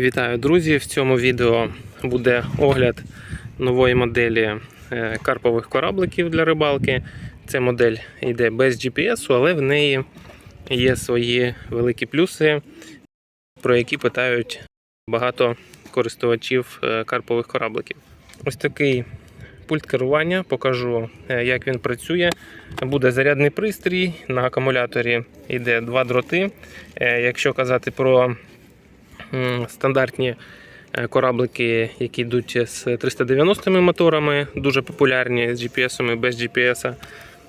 Вітаю, друзі! В цьому відео буде огляд нової моделі е, карпових корабликів для рибалки. Ця модель йде без GPS, але в неї є свої великі плюси, про які питають багато користувачів е, карпових корабликів. Ось такий пульт керування, покажу, е, як він працює. Буде зарядний пристрій. На акумуляторі йде два дроти. Якщо казати про стандартні е, кораблики, які йдуть з 390 моторами, дуже популярні з GPS без GPS,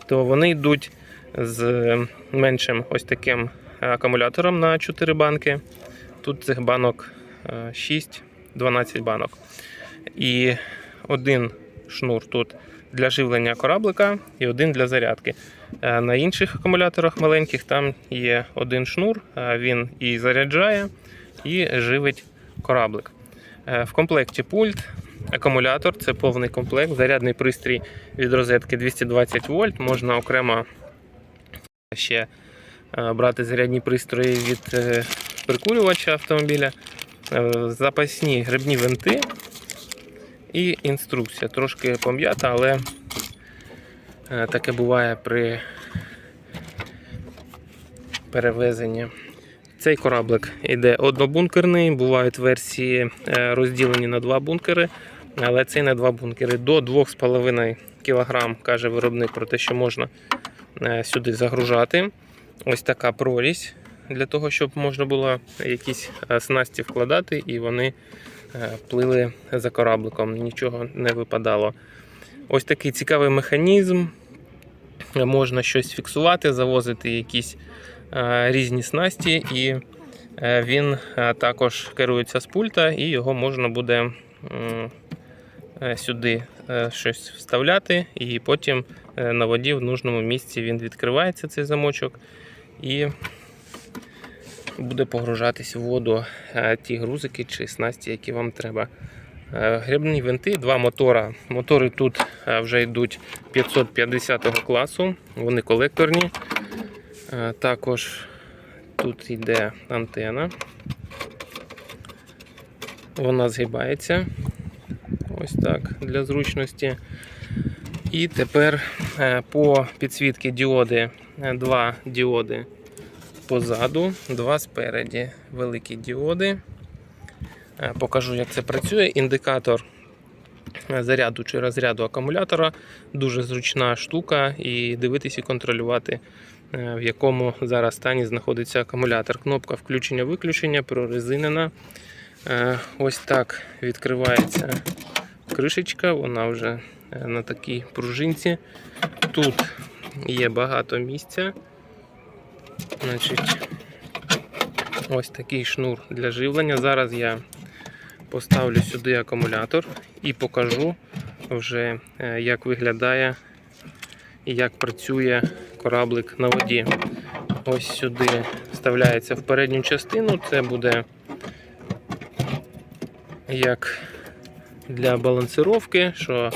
то вони йдуть з меншим ось таким акумулятором на 4 банки. Тут цих банок 6-12 банок. І один шнур тут для живлення кораблика і один для зарядки. Е, На інших акумуляторах маленьких там є один шнур, е, він і заряджає, і живить кораблик. Е, В комплекті пульт, акумулятор це повний комплект, зарядний пристрій від розетки 220 вольт. Можна окремо ще е, брати зарядні пристрої від е, прикурювача автомобіля, запасні грибні винти і інструкція. Трошки пом'ята, але таке буває при перевезенні. Цей кораблик йде однобункерний, бувають версії е, розділені на два бункери, але цей на два бункери. До 2,5 кг каже виробник про те, що можна е, сюди загружати. Ось така прорізь для того, щоб можна було якісь е, снасті вкладати, і вони плили за корабликом, нічого не випадало. Ось такий цікавий механізм. Можна щось фіксувати, завозити якісь різні снасті, і е, він е, також керується з пульта, і його можна буде е, сюди е, щось вставляти, і потім е, на воді в нужному місці він відкривається, цей замочок, і буде погружатись в воду е, ті грузики чи снасті, які вам треба. Е, Грибні винти, два мотора. Мотори тут е, вже йдуть 550 класу, вони колекторні. Е, Також тут йде антена. Вона згибається. Ось так для зручності. І тепер е, по підсвітки діоди е, два діоди позаду, два спереді. Великі діоди. Покажу, як це працює. Індикатор заряду чи розряду акумулятора дуже зручна штука, і дивитися і контролювати, в якому зараз стані знаходиться акумулятор. Кнопка включення-виключення прорезинена. Е, Ось так відкривається кришечка, вона вже е, на такій пружинці. Тут є багато місця. Значить, ось такий шнур для живлення. Зараз я поставлю сюди акумулятор і покажу вже, е, як виглядає і як працює кораблик на воді. Ось сюди вставляється в передню частину. Це буде як для балансировки, що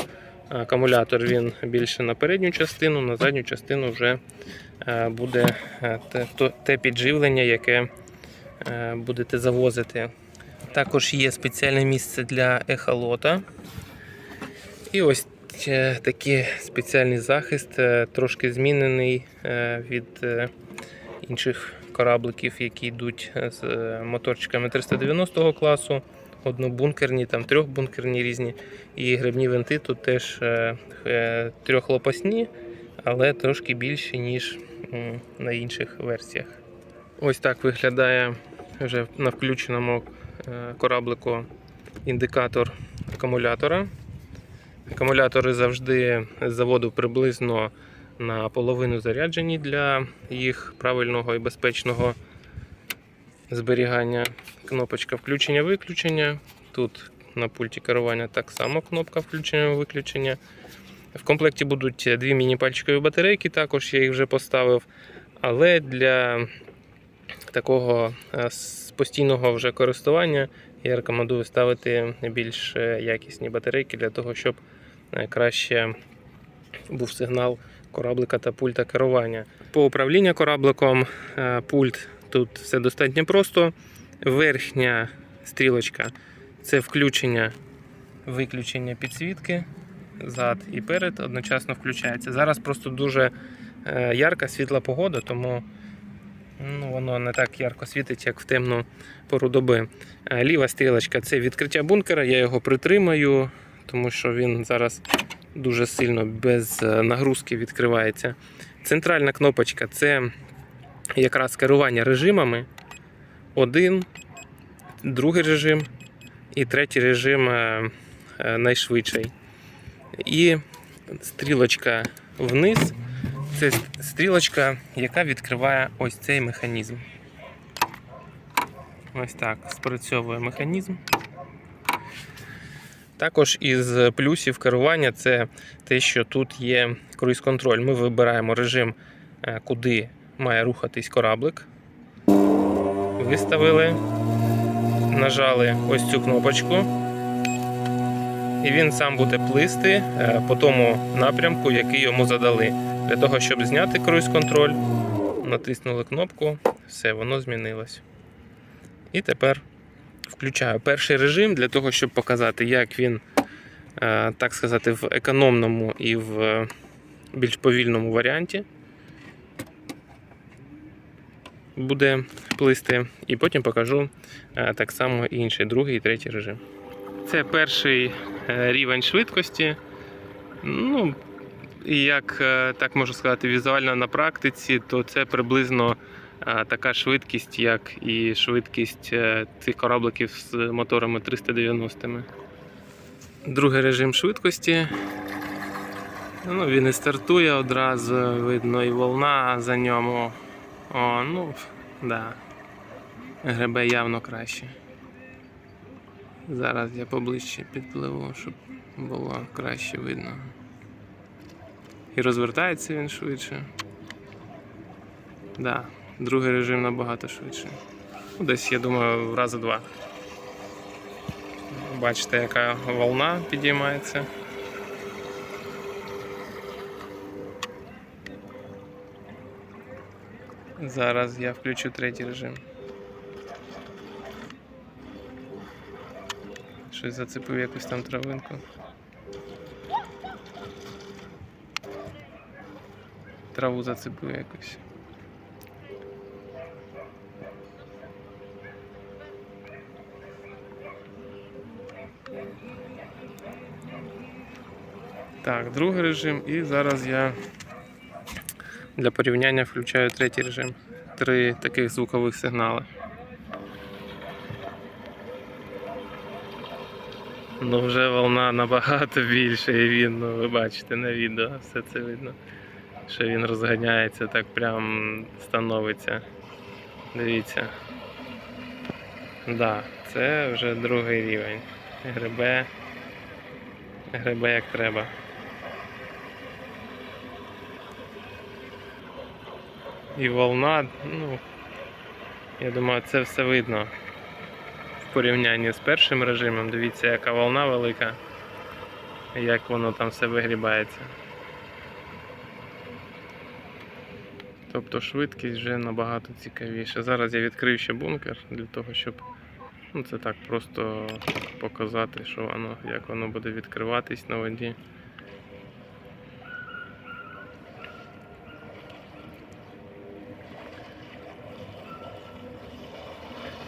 акумулятор він більше на передню частину, на задню частину вже е, буде е, те, підживлення, яке е, будете завозити. Також є спеціальне місце для ехолота. І ось такий спеціальний захист, е, трошки змінений е, від е, інших корабликів, які йдуть з моторчиками 390 класу, однобункерні, там трьохбункерні різні. І грибні винти тут теж трьохлопасні, але трошки більші, ніж на інших версіях. Ось так виглядає вже на включеному кораблику індикатор акумулятора. Акумулятори завжди з заводу приблизно на половину заряджені для їх правильного і безпечного зберігання. Кнопочка включення-виключення. Тут на пульті керування так само кнопка включення-виключення. В комплекті будуть дві міні-пальчикові батарейки, також я їх вже поставив. Але для такого е, постійного вже користування я рекомендую ставити більш е, якісні батарейки для того, щоб е, краще був сигнал кораблика та пульта керування. По управлінню корабликом пульт тут все достатньо просто. Верхня стрілочка це включення, виключення підсвітки, зад і перед одночасно включається. Зараз просто дуже ярка світла погода, тому ну, воно не так ярко світить, як в темну пору доби. Е, Ліва стрілочка це відкриття бункера. Я його притримаю, тому що він зараз дуже сильно без е, нагрузки відкривається. Центральна кнопочка це якраз керування режимами. Один, другий режим і третій режим е, найшвидший. І стрілочка вниз це стрілочка, яка відкриває ось цей механізм. Ось так спрацьовує механізм. Також із плюсів керування це те, що тут є круїз-контроль. Ми вибираємо режим, е, куди має рухатись кораблик. Виставили, нажали ось цю кнопочку. І він сам буде плисти е, по тому напрямку, який йому задали. Для того, щоб зняти круїз-контроль, натиснули кнопку, все, воно змінилось. І тепер включаю перший режим для того, щоб показати, як він, е, так сказати, в економному і в е, більш повільному варіанті буде плисти. І потім покажу е, так само інший, другий і третій режим. Це перший рівень швидкості. Ну, і як е, так можу сказати, візуально на практиці, то це приблизно е, така швидкість, як і швидкість е, цих корабликів з моторами 390. Другий режим швидкості. Ну, він і стартує одразу, видно і волна за ньому. О, ну, да. Гребе явно краще. Зараз я поближче підпливу, щоб було краще видно. І розвертається він швидше. Да, другий режим набагато швидше. Ну, Десь, я думаю, рази два. Бачите, яка волна підіймається. Зараз я включу третій режим. Щось зацепив якусь там травинку. Траву зацепив якусь. Так, другий режим, і зараз я для порівняння включаю третій режим. Три таких звукових сигнали. Ну вже волна набагато більша і він, ну ви бачите на відео, все це видно. Що він розганяється, так прям становиться. Дивіться. Да, це вже другий рівень. Гребе. Гребе як треба. І волна, ну, я думаю, це все видно в порівнянні з першим режимом. Дивіться, яка волна велика, як воно там все вигрібається. Тобто швидкість вже набагато цікавіша. Зараз я відкрив ще бункер для того, щоб ну, це так просто показати, що воно, як воно буде відкриватись на воді.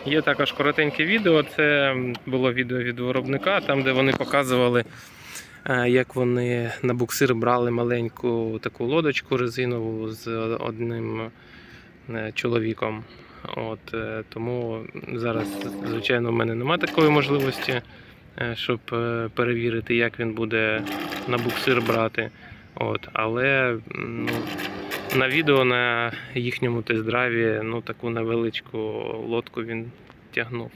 Є також коротеньке відео. Це було відео від виробника, там де вони показували, як вони на буксир брали маленьку таку лодочку резинову з одним е, чоловіком. От, е, тому зараз, звичайно, в мене немає такої можливості, е, щоб е, перевірити, як він буде на буксир брати. От, але ну, на відео на їхньому тест-драйві ну, таку невеличку лодку він тягнув.